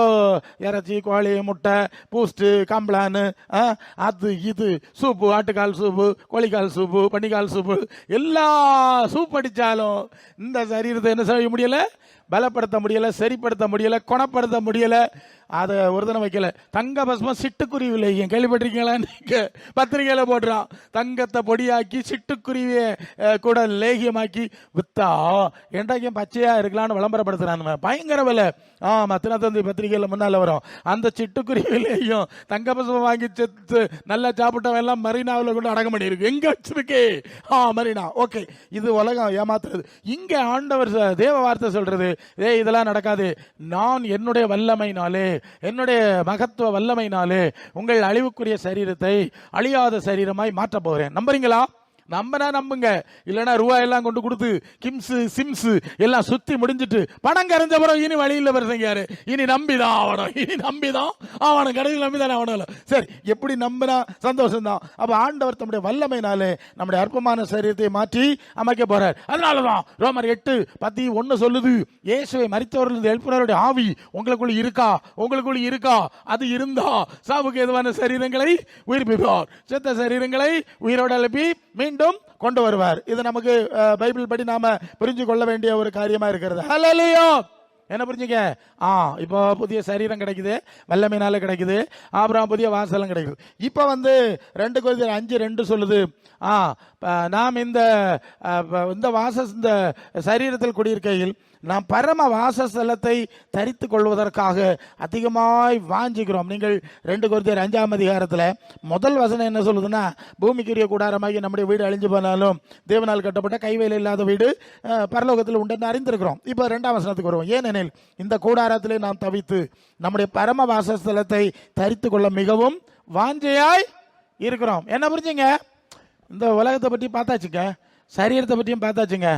இறைச்சி கோழி முட்டை பூஸ்ட் கம்பளான்னு அது இது. சூப்பு ஆட்டுக்கால் சூப்பு கோழிக்கால் சூப்பு பன்னிக்கால் சூப்பு எல்லா சூப் அடித்தாலும் இந்த சரீரத்தை என்ன செய்ய முடியல? பலப்படுத்த முடியல சரிப்படுத்த முடியல குணப்படுத்த முடியலை. அதை ஒரு தினம் வைக்கல. தங்க பஸ்மம் சிட்டுக்குருவி இல்லைங்க கேள்விப்பட்டிருக்கீங்களான்னு பத்திரிகையில போடுறான். தங்கத்தை பொடியாக்கி சிட்டுக்குருவியை கூட லேகியமாக்கி வித்தா என்றைக்கும் பச்சையா இருக்கலாம்னு விளம்பரப்படுத்துறானுங்க. பயங்கர விலை. மத்தின தந்தி பத்திரிகையில முன்னால வரும். அந்த சிட்டுக்குருவிலையும் தங்க பஸ்மம் வாங்கி செத்து நல்லா சாப்பிட்டவன் எல்லாம் மரீனாவில் கொண்டு அடக்கம் பண்ணியிருக்கு. எங்க வச்சிருக்கே? ஆ மரீனா. ஓகே. இது உலகம் ஏமாத்துறது. இங்க ஆண்டவர் தேவ வார்த்தை சொல்றது. ஏய் இதெல்லாம் நடக்காது. நான் என்னுடைய வல்லமைனாலே என்னுடைய மகத்துவ வல்லமையினாலே உங்கள் அழிவுக்குரிய சரீரத்தை அழியாத சரீரமாய் மாற்றப் போகிறேன். நம்புறீங்களா? நம்பினா நம்புங்க. இல்லைன்னா ரூபாய் எல்லாம் கொண்டு கொடுத்து கிம்ஸு சிம்ஸு எல்லாம் சுற்றி முடிஞ்சிட்டு பணம் கரைஞ்ச பிறகு இனி வழியில் வருஷங்காரு இனி நம்பிதான் ஆகணும் இனி நம்பிதான் ஆகணும் கடையில் நம்பிதான் ஆவணும் சரி எப்படி நம்பினா சந்தோஷம் தான் ஆண்டவர் தம்முடைய வல்லமைனாலே நம்முடைய அற்பமான சரீரத்தை மாற்றி அமைக்க போறார். அதனாலதான் ரோமர் எட்டு பத்தி ஒன்று சொல்லுது இயேசுவை மரித்தவர்கள் எழுப்பினருடைய ஆவி உங்களுக்குள்ள இருக்கா? உங்களுக்குள்ள இருக்கா? அது இருந்தா சாவுக்கு எதுவான சரீரங்களை உயிர்ப்பிப்பார். செத்த சரீரங்களை உயிரோடு எழுப்பி மீண்டும் கொண்டு வருவார். இது நமக்கு பைபிள் படி நாம புரிஞ்சு கொள்ள வேண்டிய ஒரு காரியமா இருக்கிறது. ஹலலியோ என்ன புரிஞ்சுங்க? ஆ இப்போ புதிய சரீரம் கிடைக்குது வல்லமையினால கிடைக்குது அப்புறம் புதிய வாசலும் கிடைக்குது. இப்போ வந்து ரெண்டு கொஞ்சம் அஞ்சு ரெண்டு சொல்லுது. ஆ நாம் இந்த இந்த வாச இந்த சரீரத்தில் குடியிருக்கையில் நாம் பரம வாசஸ்தலத்தை தரித்து கொள்வதற்காக அதிகமாய் வாஞ்சிக்கிறோம். நீங்கள் ரெண்டு குருத்தியர் அஞ்சாம் அதிகாரத்தில் முதல் வசனம் என்ன சொல்லுதுன்னா பூமிக்குரிய கூடாரமாகி நம்முடைய வீடு அழிஞ்சு போனாலும் தேவனால் கட்டப்பட்ட கைவேலை இல்லாத வீடு பரலோகத்தில் உண்டுன்னு அறிந்திருக்கிறோம். இப்போ ரெண்டாம் வசனத்துக்கு வருவோம். ஏனெனில் இந்த கூடாரத்திலே நாம் தவித்து நம்முடைய பரம வாசஸ்தலத்தை தரித்து கொள்ள மிகவும் வாஞ்சையாய் இருக்கிறோம். என்ன புரிஞ்சுங்க? இந்த உலகத்தை பற்றி பார்த்தாச்சுங்க சரீரத்தை பற்றியும் பார்த்தாச்சுங்க.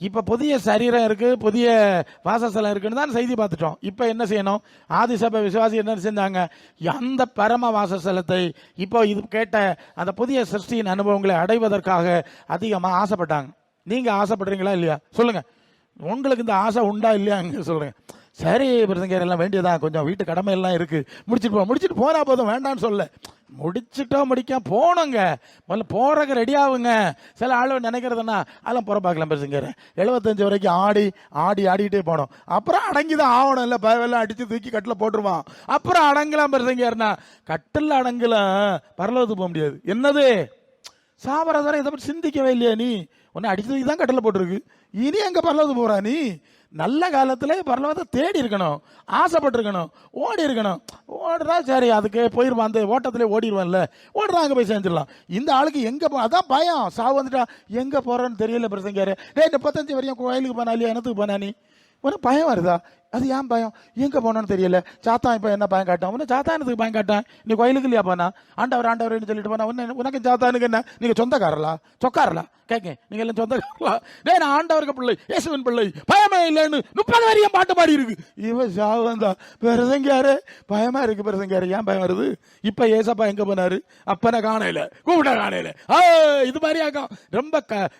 இப்போ புதிய சரீரம் இருக்கு புதிய வாசஸ்தலம் இருக்குன்னு தான் செய்தி பார்த்துட்டோம். இப்போ என்ன செய்யணும்? ஆதிசபை விசுவாசி என்ன செஞ்சாங்க? அந்த பரம வாசஸ்தலத்தை இப்போ இது கேட்ட அந்த புதிய சிருஷ்டியின் அனுபவங்களை அடைவதற்காக அதிகமாக ஆசைப்பட்டாங்க. நீங்க ஆசைப்படுறீங்களா இல்லையா? சொல்லுங்க. உங்களுக்கு இந்த ஆசை உண்டா இல்லையாங்க சொல்றேன் சரி பிரசங்கர் எல்லாம் வேண்டியதான் கொஞ்சம் வீட்டு கடமை எல்லாம் இருக்கு. முடிச்சிட்டு போ முடிச்சிட்டு போனா போதும். வேண்டாம்னு சொல்ல. முடிச்சுட்டோம் முடிக்க போனோங்க முதல்ல போறதுக்கு ரெடி ஆகுங்க. சில ஆளு நினைக்கிறதுன்னா அதெல்லாம் புற பார்க்கலாம் பிரசங்கர் எழுபத்தஞ்சு வரைக்கும் ஆடி ஆடி ஆடிக்கிட்டே போனோம். அப்புறம் அடங்கிதான் ஆகணும். இல்லை பயவெல்லாம் அடிச்சு தூக்கி கட்டில் போட்டுருவான். அப்புறம் அடங்கலாம் பிரசங்கர்னா கட்டில் அடங்கலாம் பரலோகத்துக்கு போக முடியாது. என்னது? சாவரதரை இதை பற்றி சிந்திக்கவே இல்லையா நீ? உன்னை தூக்கி தான் கட்டில் போட்டிருக்கு. இனி எங்கே பரலோகத்துக்கு போகிறா நீ? நல்ல காலத்தில் பரலோகத்தை தேடி இருக்கணும் ஆசைப்பட்டிருக்கணும் ஓடி இருக்கணும். ஓடுறா சரி அதுக்கு போயிடுவான் அந்த ஓட்டத்திலே ஓடிடுவான்ல ஓடுறா அங்கே போய் சேர்ந்துடலாம். இந்த ஆளுக்கு எங்கே போ அதான் பயம். சாவு வந்துட்டா எங்கே போகிறேன்னு தெரியல பிரசங்காரு டேய் முப்பத்தஞ்சு வரையும் கோயிலுக்கு போனா இல்லையா என்னத்துக்கு போனா நீ? உனக்கு பயம் வருதா? அது ஏன் பயம்? எங்கே போனோன்னு தெரியல. சாத்தான் இப்போ என்ன பயம் காட்டான் உன்னை சாத்தானத்துக்கு பயம் காட்டான் நீ கோயிலுக்கு இல்லையா போனா? ஆண்டவர் ஆண்டவர்னு சொல்லிட்டு போனா உன்ன உனக்கு சாத்தானுக்கு என்ன? நீங்கள் சொந்தக்காரலா சொக்காரலா கேட்க நீங்க எல்லாம் சொந்தக்காரலா டேய் நான் ஆண்டவருக்கு பிள்ளை இயேசுவின் பிள்ளை. பயமே இல்லைன்னு முப்பது வரையும் பாட்டு பாடி இருக்கு. இவன் சாவந்தா பெருசங்கியாரு பயமா இருக்கு பெருசங்கியாரு. ஏன் பயம் வருது? இப்போ ஏசப்பா எங்கே போனாரு? அப்பனை காணையில. கூப்பிட்டா காணையில. ஆ, இது மாதிரி ஆகும் ரொம்ப க-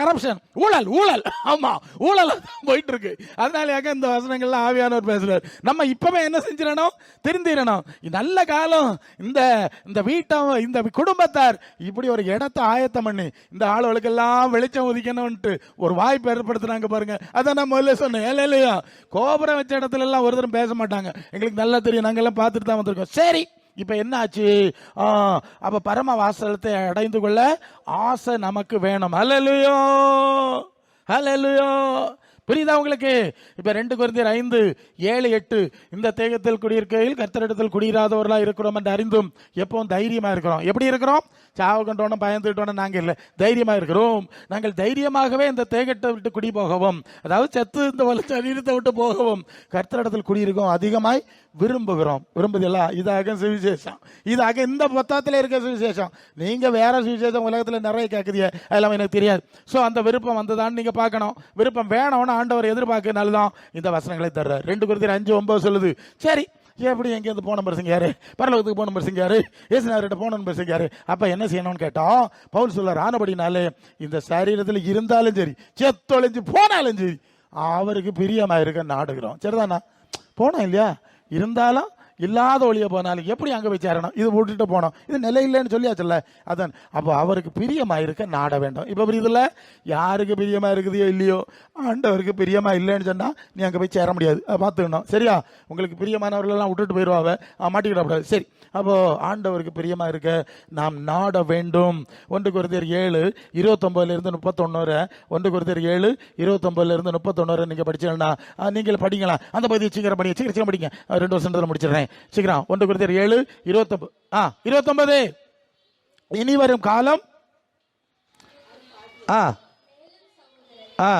கரப்ஷன் ஊழல் ஊழல். ஆமாம் ஊழல் போயிட்டு இருக்கு. அதனாலயாக இந்த வசனங்கள் எல்லாம் ஆவியானவர் பேசுறாரு. நம்ம இப்பவே என்ன செஞ்சிடணும்? தெரிந்திடணும். நல்ல காலம். இந்த இந்த வீட்டம் இந்த குடும்பத்தார் இப்படி ஒரு இடத்தை ஆயத்தம் பண்ணி இந்த ஆளுகளுக்கெல்லாம் வெளிச்சம் ஒதுக்கணும்ட்டு ஒரு வாய்ப்பு ஏற்படுத்துறாங்க பாருங்க. அதான் நான் முதல்ல சொன்னேன். ஏல இல்லையா கோபுரம் வச்ச இடத்துல எல்லாம் ஒருத்தரும் பேச மாட்டாங்க. எங்களுக்கு நல்லா தெரியும். நாங்க எல்லாம் பார்த்துட்டு தான் வந்திருக்கோம். சரி இப்ப என்ன ஆச்சு? ஆ, அப்ப பரம வாசலத்தை அடைந்து கொள்ள ஆசை நமக்கு வேணும். அலலுயோ அலலுயோ புரியுதா உங்களுக்கு? இப்ப ரெண்டு குருந்தியர் ஐந்து ஏழு எட்டு இந்த தேகத்தில் குடியிருக்கையில் கர்த்தரிடத்தில் குடியிராதவர்களா இருக்கிறோம் என்று அறிந்தும் எப்பவும் தைரியமா இருக்கிறோம். எப்படி இருக்கிறோம்? சாவு கண்டோனும் பயந்துட்டோன்னு நாங்க இல்லை. தைரியமா இருக்கிறோம். நாங்கள் தைரியமாகவே இந்த தேகத்தை விட்டு குடி போகவும் அதாவது செத்து இந்த சரீரத்தை விட்டு போகவும் கர்த்தரிடத்தில் குடியிருக்கோம். அதிகமாய் விரும்புகிறோம். விரும்புதில்ல இதாக சுவிசேஷம். இதாக இந்த புத்தகத்தில் இருக்க சுவிசேஷம். நீங்கள் வேற சுவிசேஷம் உலகத்தில் நிறைய கேட்குதிய அதெல்லாம் எனக்கு தெரியாது. ஸோ அந்த விருப்பம் வந்ததான்னு நீங்கள் பார்க்கணும். விருப்பம் வேணும்னு ஆண்டவர் எதிர்பார்க்கனால தான் இந்த வசனங்களை தர்றார். ரெண்டு குருத்தியர் அஞ்சு ஒன்பது சொல்லுது. சரி எப்படி எங்கேருந்து போன பரிசுங்க யாரு பரலோகத்துக்கு போன பரிசுங்க யாரு ஏசுநாதர்கிட்ட போன பரிசுங்க யாரு அப்போ என்ன செய்யணும்னு கேட்டோம்? பவுல் சொல்ல ஆனபடினாலே இந்த சரீரத்தில் இருந்தாலும் சரி செத்தொழிஞ்சு போனாலும் சரி அவருக்கு பிரியமாக இருக்க நாடுகிறோம். சரிதானா? போனோம் இல்லையா? இருந்தாலும் இல்லாத ஒளிய போனாலும் எப்படி அங்கே போய் சேரணும்? இது விட்டுட்டு போனோம். இது நிலை இல்லைன்னு சொல்லியாச்சுல்ல. அதான். அப்போ அவருக்கு பிரியமாக இருக்க நாட வேண்டும். இப்போ புரியுதுல்ல? யாருக்கு பிரியமாக இருக்குதோ இல்லையோ? ஆண்டவருக்கு பிரியமாக இல்லைன்னு சொன்னால் நீ அங்கே போய் சேர முடியாது. அதை பார்த்துக்கணும். சரியா? உங்களுக்கு பிரியமானவர்களெல்லாம் விட்டுட்டு போயிடுவாங்க. மாட்டிக்கிடக்கூடாது சரி. அப்போ ஆண்டவருக்கு பிரியமாக இருக்க நாம் நாட வேண்டும். ஒன்று குறைந்தர் ஏழு இருபத்தொம்போதுலேருந்து முப்பத்தொன்னூறு ஒன்று குறைந்தர் ஏழு இருபத்தொம்போதுலேருந்து முப்பத்தொன்னூறு நீங்கள் படிச்சீங்கன்னா நீங்கள் படிக்கலாம் அந்த பகுதியை சீக்கிரம் படிங்க. சீக்கிரம் படிங்க. ரெண்டு வருஷத்தில் முடிச்சிடுறேன். சீக்கிரம். ஒன்று குருதியர் ஏழு இருபத்தொன்பது ஆ இருபத்தொன்பது இனி வரும் காலம். ஆ ஆ.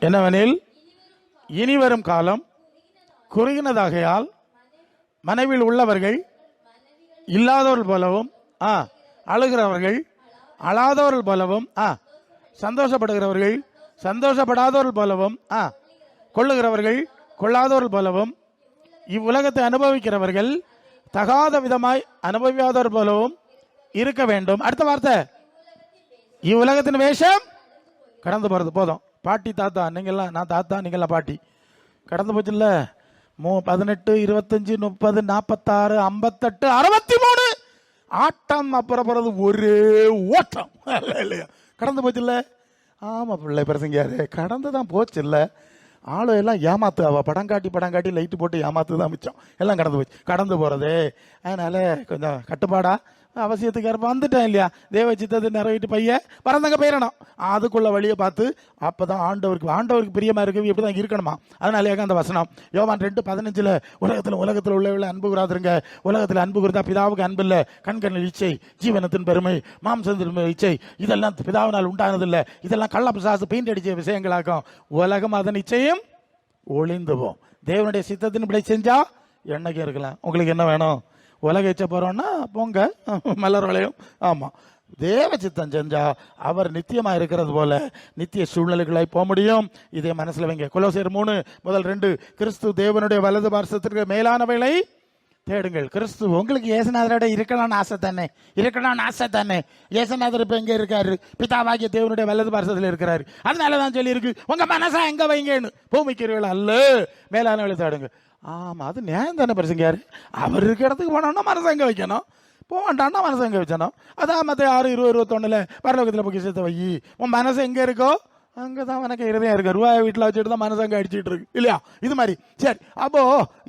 என்னவெனில் இனி வரும் காலம் குறுகினதாகையால் மனைவியில் உள்ளவர்கள் இல்லாதவர்கள் போலவும் ஆ அழுகிறவர்கள் அழாதவர்கள் போலவும் ஆ சந்தோஷப்படுகிறவர்கள் சந்தோஷப்படாதவர்கள் போலவும் ஆ கொள்ளுகிறவர்கள் கொள்ளாதவர்கள் போலவும் இவ்வுலகத்தை அனுபவிக்கிறவர்கள் தகாத விதமாய் அனுபவியாதவர் போலவும் இருக்க வேண்டும். அடுத்த வார்த்தை. இவ்வுலகத்தின் வேஷம் கடந்து போகிறது போதும். பாட்டி தாத்தா நீங்கள்லாம் நான் தாத்தா நீங்கள்லாம் பாட்டி. கடந்து போச்சுல்ல? மூ பதினெட்டு இருபத்தஞ்சு முப்பது நாற்பத்தாறு ஐம்பத்தெட்டு அறுபத்தி மூணு ஆட்டம் அப்புறம் போகிறது ஒரே ஓட்டம். <laughs> இல்லையா? கடந்து போச்சுல்ல? ஆமாம் பிள்ளை பிரசங்கியாரு. கடந்து தான் போச்சு இல்லை ஆளு எல்லாம் ஏமாத்து அவ படம் காட்டி படம் காட்டி லைட்டு போட்டு ஏமாத்து தான் மிச்சம். எல்லாம் கடந்து போச்சு. கடந்து போகிறது அதனால கொஞ்சம் கட்டுப்பாடாக அவசியத்துக்கு ஏற்ப வந்துட்டேன் இல்லையா? தேவ சித்தத்தை நிறைவேற்றி பையன் பறந்தங்க போயிடணும் அதுக்குள்ள வழியை பார்த்து அப்பதான் ஆண்டவருக்கு ஆண்டவருக்கு பிரியமாக இருக்கு இப்படிதான் இருக்கணுமா? அதனால அந்த வசனம். யோவான் ரெண்டு பதினஞ்சில் உலகத்தில் உலகத்தில் உள்ளவள்ள அன்பு கூறாதுருங்க. உலகத்தில் அன்பு கூறுதா பிதாவுக்கு அன்பு இல்லை. கண்கண்ணில் இச்சை ஜீவனத்தின் பெருமை மாம்சத்தின் இச்சை. இதெல்லாம் பிதாவினால் உண்டானதில்லை. இதெல்லாம் கள்ள பிசாசு பெயிண்ட் அடிச்ச விஷயங்களாகும். உலகம் அதன் நிச்சயம் ஒளிந்துவோம் தேவனுடைய சித்தத்தின் இப்படி செஞ்சா என்னைக்கு இருக்கலாம். உங்களுக்கு என்ன வேணும்? உலக வச்ச போறோம்னா போங்க மலர் வளையும் ஆமா. தேவ சித்தம் செஞ்சா அவர் நித்தியமா இருக்கிறது போல நித்திய சூழ்நிலைகளாய் போக முடியும். இதே மனசுல வைங்க. குலோசியர் மூணு முதல் ரெண்டு. கிறிஸ்து தேவனுடைய வலது பார்சத்திற்கு மேலானவைகளை தேடுங்கள். கிறிஸ்து உங்களுக்கு ஏசுநாதரோட இருக்கணும்னு ஆசை தானே? இருக்கணும்னு ஆசை தானே? ஏசுநாதர் இப்போ எங்கே இருக்காரு? பிதாவாகிய தேவனுடைய வலது பாரசத்தில் இருக்கிறார். அதனால தான் சொல்லியிருக்கு உங்கள் மனசா எங்கே வைங்கன்னு. பூமிக்கிறீர்கள் அல்ல. மேலானவளை தேடுங்க. ஆமாம் அது நியாயம் தானே பிரசங்க அவர் இருக்க இடத்துக்கு போனோம்னா மனசை எங்க வைக்கணும். போகண்டான்னா மனசை எங்கே வச்சணும் அதான் மற்ற ஆறு இருபது இருபத்தொன்னுல பரலோகத்தில் பொக்கிஷத்தை வை உன் மனசு எங்கே இருக்கோ அங்கே தான் உனக்கு இருதயம் இருக்கு. ரூபாய் வீட்டில் வச்சுட்டு தான் மனசு அங்கே அடிச்சுட்டு இருக்கு. இல்லையா? இது மாதிரி. சரி அப்போ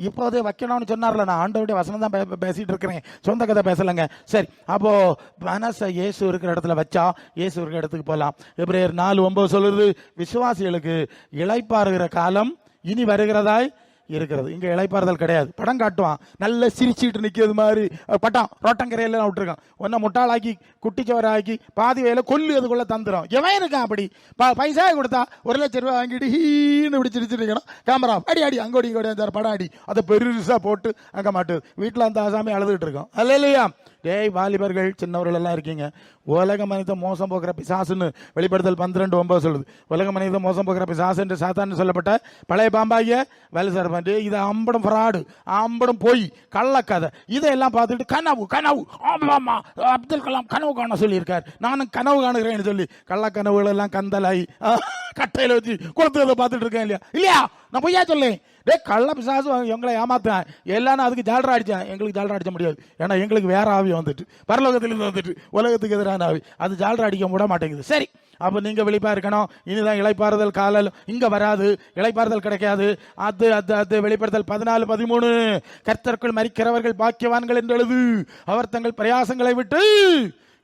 இப்போதே வைக்கணும்னு சொன்னார்ல நான் ஆண்டவருடைய வசனம் தான் பே- பேசிட்டு இருக்கிறேன். சொந்த கதை பேசலைங்க. சரி அப்போ மனசை இயேசு இருக்கிற இடத்துல வச்சா இயேசு இருக்கிற இடத்துக்கு போகலாம் எப்ரேயர் நாலு ஒன்பது சொல்லுது விசுவாசிகளுக்கு இழைப்பாருகிற காலம் இனி வருகிறதாய் இருக்கிறது. இங்கே இளைப்பாறுதல் கிடையாது. படம் காட்டுவான். நல்ல சிரிச்சிட்டு நிற்கிறது மாதிரி. அஹ், பட்டம் ரோட்டங்கரையில விட்டுருக்கான். ஒன்றை முட்டாளாக்கி குட்டிச்சவராக்கி பாதி வேலை கொல்லு அதுக்குள்ளே தந்துடும் எவன் இருக்கான் அப்படி? ப- பைசா கொடுத்தா ஒரு லட்சம் ரூபா வாங்கிட்டு ஹீன்னு இப்படி சிரிச்சிட்டு இருக்கணும் கேமரா அடி அடி அங்கோடி இங்கோடி அந்த படம் அடி. அதை பெருசாக போட்டு அங்கே மாட்டுது வீட்டில் அந்த ஆசாமி அழுதுகிட்டு இருக்கோம் அல்ல இல்லையா டேய் வாலிபர்கள் சின்னவர்கள் எல்லாம் இருக்கீங்க. உலக மனித மோசம் போகிற பிசாசுன்னு வெளிப்படுத்தல் பன்னிரெண்டு ஒன்பது சொல்லுது. உலக மனித மோசம் போகிற பிசாசு என்று சாத்தான்னு சொல்லப்பட்ட பழைய பாம்பாகிய வேலை சார் இது அம்படம் ஃப்ராடு அம்படம் போய் கள்ளக்கதை. இதையெல்லாம் பார்த்துட்டு கனவு கனவு. ஆமா ஆமா. அப்துல் கலாம் கனவு காண சொல்லியிருக்கார். நானும் கனவு காணுகிறேன்னு சொல்லி கள்ளக்கனவுகள் எல்லாம் கந்தலாய் கட்டையில் வச்சு குளத்துல பார்த்துட்டு இருக்கேன் இல்லையா? இல்லையா? நான் பொய்யா சொல்லேன்? டே கள்ள பிசாசு எங்களை ஏமாத்தேன் எல்லாரும் அதுக்கு ஜாலரா அடித்தான் எங்களுக்கு ஜாலரா அடிச்ச முடியாது. ஏன்னா எங்களுக்கு வேற ஆவி வந்துட்டு. பரலோகத்திலிருந்து வந்துட்டு. உலகத்துக்கு எதிரான ஆவி. அது ஜாலரா அடிக்க விட மாட்டேங்குது. சரி அப்போ நீங்கள் விழிப்பா இருக்கணும். இனிதான் இலைப்பாறுதல் காலல் இங்கே வராது. இலைப்பாறுதல் கிடைக்காது. அது அது அது வெளிப்படுத்தல் பதினாலு பதிமூணு. கர்த்தருக்குள் மறிக்கிறவர்கள் பாக்கியவான்கள் என்று எழுது. அவர் தங்கள் பிரயாசங்களை விட்டு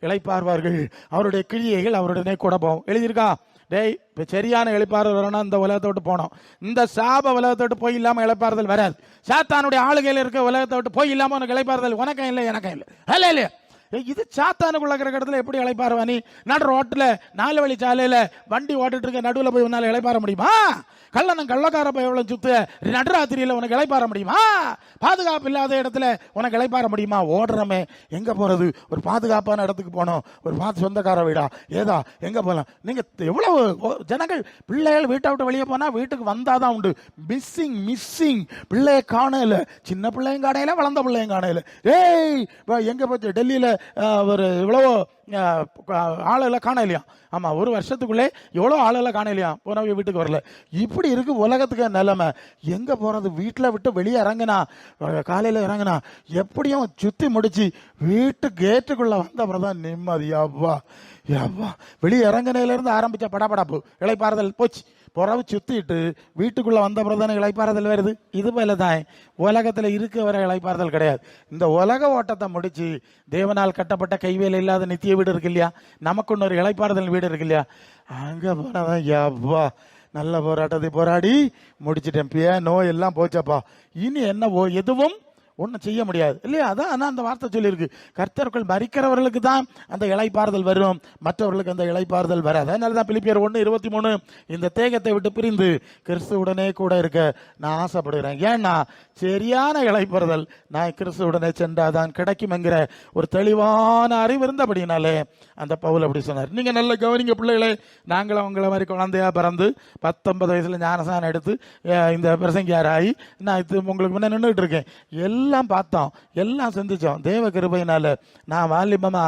இழைப்பார்வார்கள் அவருடைய கிழியைகள் அவருடனே கூட போகும் எழுதியிருக்கா? டேய் இப்போ சரியான இளைப்பாறுதல் வரணும் இந்த உலகத்தை விட்டு போனோம் இந்த சாப உலகத்தை விட்டு போய் இல்லாமல் இளைப்பாறுதல் வராது. சாத்தானுடைய ஆளுகையில் இருக்க உலகத்தை விட்டு போய் இல்லாமல் உனக்கு இளைப்பாறுதல் உனக்கும் இல்லை எனக்கும் இல்லை. அல்ல இல்லையா இது சாத்தானுக்குள்ள இருக்கிற இடத்துல எப்படி இளைப்பாருவா நீ நடு ரோட்டில் நாலு வழி சாலையில் வண்டி ஓட்டிட்டு இருக்க நடுவில் போய் உன்னால இழைப்பார முடியுமா? கள்ளனும் கள்ளக்கார எவ்வளோ சுத்து நடுராத்திரியில் உனக்கு இழைப்பார முடியுமா? பாதுகாப்பு இல்லாத இடத்துல உனக்கு இழைப்பார முடியுமா? ஓடுறமே. எங்கே போகிறது ஒரு பாதுகாப்பான இடத்துக்கு போனோம் ஒரு பார்த்து சொந்தக்கார வீடா? ஏதா? எங்கே போகலாம் நீங்கள் எவ்வளவு ஜனங்கள் பிள்ளைகள் வீட்டை விட்டு வெளியே போனால் வீட்டுக்கு வந்தால் தான் உண்டு. மிஸ்ஸிங் மிஸ்ஸிங் பிள்ளையை காணல சின்ன பிள்ளையும் காணையில வளர்ந்த பிள்ளையும் காணையில ஏய் எங்கே போச்சு? டெல்லியில் ஒரு இவ்வளவோ ஆளெல்லாம் காண இல்லையா? ஆமாம் ஒரு வருஷத்துக்குள்ளே எவ்வளோ ஆளெல்லாம் காண இல்லையா? போனவங்க வீட்டுக்கு வரல. இப்படி இருக்கு உலகத்துக்கு நிலைமை. எங்கே போகிறது வீட்டில் விட்டு வெளியே இறங்குனா காலையில் இறங்குனா எப்படியும் சுற்றி முடிச்சு வீட்டு கேட்டுக்குள்ளே வந்த அப்புறம் தான் நிம்மதி. அப்பா அப்பா வெளியே இறங்குனையிலேருந்து ஆரம்பித்த படபடப்பு இலைப்பாறுதல் போச்சு. புறவு சுத்திட்டு வீட்டுக்குள்ள வந்த பிறகு தானே வருது? இது போல தான் உலகத்துல இருக்க வர இழைப்பாறுதல் கிடையாது. இந்த உலக ஓட்டத்தை முடிச்சு தேவனால் கட்டப்பட்ட கைவேல இல்லாத நித்திய வீடு இருக்கு இல்லையா? நமக்கு ஒரு இழைப்பாறுதல் வீடு இருக்கு இல்லையா? அங்க போனதான் யப்பா நல்ல போராட்டத்தை போராடி முடிச்சிட்டேன். பிய நோய் எல்லாம் போச்சப்பா. இனி என்னவோ எதுவும் ஒன்றும் செய்ய முடியாது. இல்லையா? அதான் ஆனால் அந்த வார்த்தை சொல்லியிருக்கு. கர்த்தருக்குள் மறிக்கிறவர்களுக்கு தான் அந்த இலைப்பாறுதல் வரும். மற்றவர்களுக்கு அந்த இலைப்பாறுதல் வராது. அதனால தான் பிலிப்பியர் ஒன்று இருபத்தி மூணு இந்த தேகத்தை விட்டு பிரிந்து கிறிஸ்துவுடனே கூட இருக்க நான் ஆசைப்படுகிறேன். ஏன்னா சரியான இலைப்பாறுதல் நான் கிறிஸ்துவுடனே சென்றாதான் கிடைக்கும் என்கிற ஒரு தெளிவான அறிவு இருந்தபடினாலே அந்த பவுல் அப்படி சொன்னார். நீங்கள் நல்ல கவனிங்க பிள்ளைகளே நாங்களும் உங்களை மாதிரி குழந்தையா பிறந்து பத்தொன்பது வயசில் ஞானசானம் எடுத்து இந்த பிரசங்கியாராகி நான் இது உங்களுக்கு முன்னே நின்றுட்டு இருக்கேன். எல்லாம் பார்த்தோம். எல்லாம் சிந்திச்சோம். தேவ கிருபையினால் நான் வாலிபமா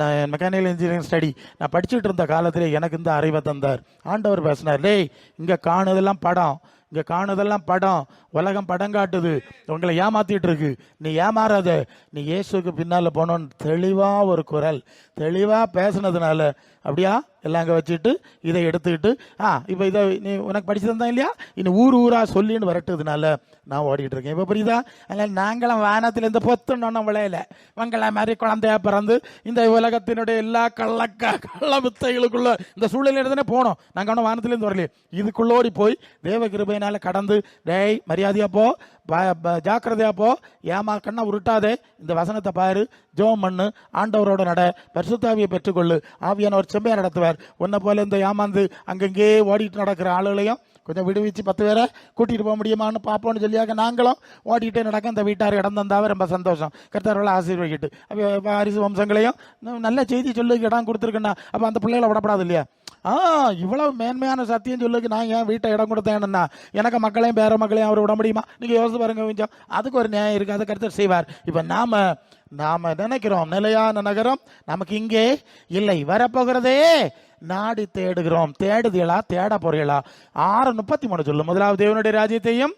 நான் மெக்கானிக்கல் இன்ஜினியரிங் ஸ்டடி நான் படிச்சுட்டு இருந்த காலத்திலே எனக்கு இந்த அறிவை தந்தார். ஆண்டவர் பேசினார் டேய் இங்கே காணுதெல்லாம் படம். இங்கே காணுதெல்லாம் படம். உலகம் படம் காட்டுது உங்களை ஏமாத்திட்டு இருக்கு நீ ஏமாறாத. நீ இயேசுக்கு பின்னால் போனோன்னு தெளிவாக ஒரு குரல். தெளிவாக பேசுனதுனால. அப்படியா? எல்லாம் அங்கே வச்சுட்டு இதை எடுத்துக்கிட்டு ஆ இப்போ இதை நீ உனக்கு படிச்சிருந்தா இல்லையா? இனி ஊர் ஊராக சொல்லின்னு வரட்டுதுனால நான் ஓடிட்டு இருக்கேன். இப்போ புரியுதா? அதனால் நாங்களும் வானத்தில் இந்த பொத்துன்னு விளையல மங்கள மாதிரி குழந்தையா பிறந்து இந்த உலகத்தினுடைய எல்லா கள்ளக்க கள்ள வித்தைகளுக்குள்ள இந்த சூழ்நிலையில தானே போனோம். நாங்கள் ஒன்றும் வானத்திலேருந்து வரலையே. இதுக்குள்ளோடி போய் தேவ கிருபையினால கடந்து டேய் மரியாதையா போ. ப- ப- ஜாக்கிரதையா போ. ஏமா கண்ணை உருட்டாதே. இந்த வசனத்தை பாரு. ஜோம் பண்ணு. ஆண்டவரோட நட. பரிசுத்தாவியை பெற்றுக்கொள்ளு. ஆவியானவர் செம்மையாக நடத்துவார். உன்னை போல இந்த ஏமாந்து அங்கங்கே ஓடிட்டு நடக்கிற ஆளுகளையும் கொஞ்சம் விடுவிச்சு பத்து பேரை கூட்டிகிட்டு போக முடியுமான்னு பார்ப்போம்னு சொல்லியாக நாங்களும் ஓடிக்கிட்டே நடக்க இந்த வீட்டார் இடம் தந்தாவே ரொம்ப சந்தோஷம். கர்த்தர்களை ஆசீர்வதிக்கிட்டு. அப்போ அரிசி வம்சங்களையும் நல்ல செய்தி சொல்லுக்கு இடம் கொடுத்துருக்கேன்னா அப்போ அந்த பிள்ளைகளை விடப்படாது இல்லையா? ஆ இவ்வளவு மேன்மையான சத்தியம் சொல்லுக்கு நான் ஏன் வீட்டை இடம் கொடுத்தேன்னா? எனக்கு மக்களையும் பேர மக்களையும் அவர் விட முடியுமா? நீங்க யோசித்து பாருங்க கொஞ்சம். அதுக்கு ஒரு நியாயம் இருக்கு அதை கருத்து செய்வார். இப்ப நாம நாம நினைக்கிறோம் நிலையான நகரம் நமக்கு இங்கே இல்லை. வரப்போகிறதே நாடி தேடுகிறோம். தேடுதீங்களா தேட போறீங்களா ஆறு முப்பத்தி மூணு சொல்லு. முதலாவது தேவனுடைய ராஜ்யத்தையும்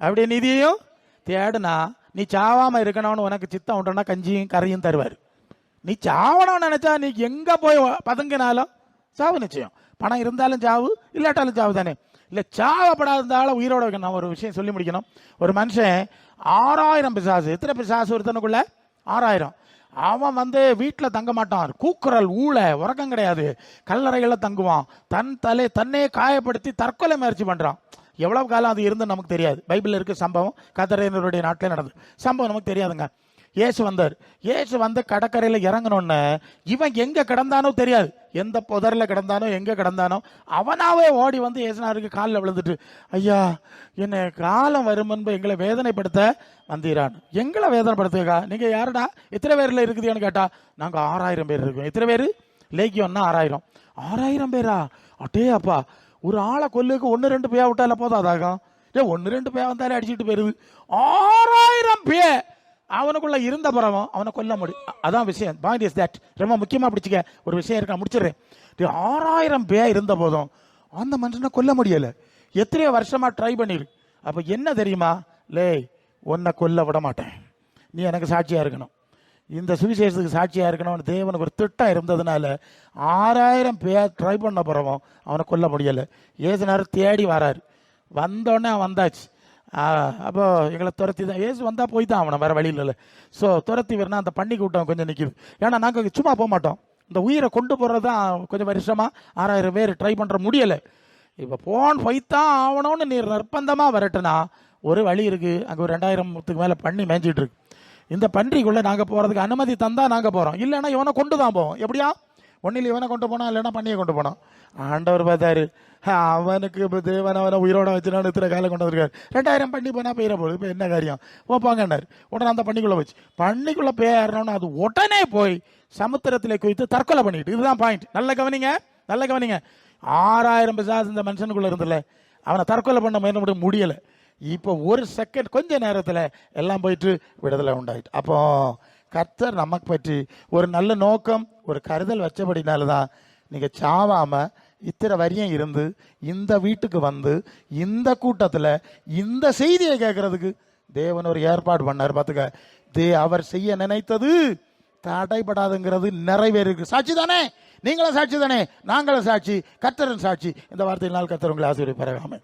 அப்படியே நிதியையும் தேடுனா நீ சாவாம இருக்கணும்னு உனக்கு சித்தம் உண்டனா கஞ்சியும் கறியும் தருவார். நீ சாவணும்னு நினைச்சா நீ எங்க போய் பதுங்கினாலும் சாவு நிச்சயம். பணம் இருந்தாலும் சாவு இல்லாட்டாலும் சாவு தானே. இல்ல சாவப்படாததால உயிரோட வைக்கணும். நான் ஒரு விஷயம் சொல்லி முடிக்கணும். ஒரு மனுஷன் ஆறாயிரம் பிசாசு. எத்தனை பிசாசு ஒருத்தனுக்குள்ள? ஆறாயிரம். அவன் வந்து வீட்டில் தங்க மாட்டான். கூக்குரல் ஊழ உறக்கம் கிடையாது. கல்லறைகளில் தங்குவான். தன் தலை தன்னையே காயப்படுத்தி தற்கொலை முயற்சி பண்ணுறான் எவ்வளவு காலம் அது இருந்து நமக்கு தெரியாது. பைபிளில் இருக்க சம்பவம் கத்தரையனருடைய நாட்டில் நடந்தது. சம்பவம் நமக்கு தெரியாதுங்க. இயேசு வந்தார். இயேசு வந்து கடற்கரையில் இறங்கணுன்னு இவன் எங்கே கிடந்தானோ தெரியாது. எந்த புதரில் கிடந்தானோ எங்கே கிடந்தானோ அவனாவே ஓடி வந்து இயேசுனாருக்கு காலில் விழுந்துட்டு ஐயா என்ன காலம் வரும் முன்பு எங்களை வேதனைப்படுத்த வந்தீரான். எங்களை வேதனைப்படுத்துக்கா நீங்கள் யாருடா? எத்தனை பேரில் இருக்குதுன்னு கேட்டா நாங்கள் ஆறாயிரம் பேர் இருக்கோம். எத்தனை பேர்? லேக்கியம்னா ஆறாயிரம். ஆறாயிரம் பேரா? அட்டே அப்பா ஒரு ஆளை கொல்லுக்கு ஒன்று ரெண்டு பேயா விட்டால போதாதாகும் ஏ ஒன்று ரெண்டு பேயா வந்தாலே அடிச்சுட்டு போயிருது. ஆறாயிரம் பே அவனுக்குள்ள இருந்த பிறவன் அவனை கொல்ல முடியும் அதான் விஷயம். பாயிண்ட் இஸ் தட் ரொம்ப முக்கியமாக பிடிச்சிக்க. ஒரு விஷயம் இருக்கா முடிச்சிடுறேன். ஆறாயிரம் பே இருந்த போதும் அந்த மனுஷனை கொல்ல முடியலை. எத்தனையோ வருஷமாக ட்ரை பண்ணிரு. அப்போ என்ன தெரியுமா? லே உன்னை கொல்ல விட மாட்டேன். நீ எனக்கு சாட்சியாக இருக்கணும். இந்த சுவிசேஷத்துக்கு சாட்சியாக இருக்கணும்னு தேவனுக்கு ஒரு திட்டம் இருந்ததுனால ஆறாயிரம் பேர் ட்ரை பண்ண பிறவும் அவனை கொல்ல முடியலை. ஏசுனார் தேடி வராரு. வந்தோடனே அவன் வந்தாச்சு. அப்போ எங்களை துரத்தி தான். ஏசு வந்தால் போய் தான் அவனை வேற வழியில் இல்லை ஸோ துரத்தி வேணா அந்த பண்ணி கூட்டம் கொஞ்சம் நிற்கிது ஏன்னா நாங்கள் சும்மா போக மாட்டோம். இந்த உயிரை கொண்டு போகிறது தான் கொஞ்சம் வருஷமாக ஆறாயிரம் பேர் ட்ரை பண்ணுற முடியலை. இப்போ போன் போய்த்தான் ஆகணும்னு நீர் நிர்பந்தமாக வரட்டுனா ஒரு வழி இருக்குது அங்கே ஒரு ரெண்டாயிரத்துக்கு மேலே பண்ணி மேய்ஞ்சிட்டு இருக்கு. இந்த பன்றிக்குள்ளே நாங்கள் போகிறதுக்கு அனுமதி தந்தால் நாங்கள் போகிறோம் இல்லைன்னா இவனை கொண்டு தான் போவோம். எப்படியா? ஒன்னில் இவனை கொண்டு போனோம் இல்லைன்னா பண்ணியை கொண்டு போனோம் ஆண்டவர் பார்த்தாரு அவனுக்கு இப்போ தேவன் அவனை உயிரோட வச்சுனான்னு இத்தனை காலம் கொண்டு வந்திருக்காரு. ரெண்டாயிரம் பண்ணி போனால் போயிட போகுது இப்போ என்ன காரியம்? போப்பாங்கன்னாரு உடனே அந்த பண்ணிக்குள்ள போச்சு. பண்ணிக்குள்ள பேரணும்னு அது உடனே போய் சமுத்திரத்தில் குவித்து தற்கொலை பண்ணிட்டு இதுதான் பாயிண்ட் நல்ல கவனிங்க நல்ல கவனிங்க. ஆறாயிரம் பிசாஸ் இந்த மனுஷனுக்குள்ள இருந்தில்ல அவனை தற்கொலை பண்ண முயற்சி முடியலை. இப்போ ஒரு செகண்ட் கொஞ்ச நேரத்தில் எல்லாம் போயிட்டு விடுதலை உண்டாயிட்டு. அப்போ கர்த்தர் நமக்கு பற்றி ஒரு நல்ல நோக்கம் ஒரு கருதல் வச்சபடினால தான் நீங்கள் சாவாமல் இத்தனை வரியும் இருந்து இந்த வீட்டுக்கு வந்து இந்த கூட்டத்தில் இந்த செய்தியை கேட்கறதுக்கு தேவன் ஒரு ஏற்பாடு பண்ணார். பார்த்துக்க தே அவர் செய்ய நினைத்தது தடைபடாதுங்கிறது நிறைவேறிருக்கு. சாட்சி தானே? நீங்களும் சாட்சி தானே? நாங்களும் சாட்சி கத்தரன் சாட்சி. இந்த வார்த்தையினால் கத்தர் உங்களை ஆசிரியர் ஆமென்.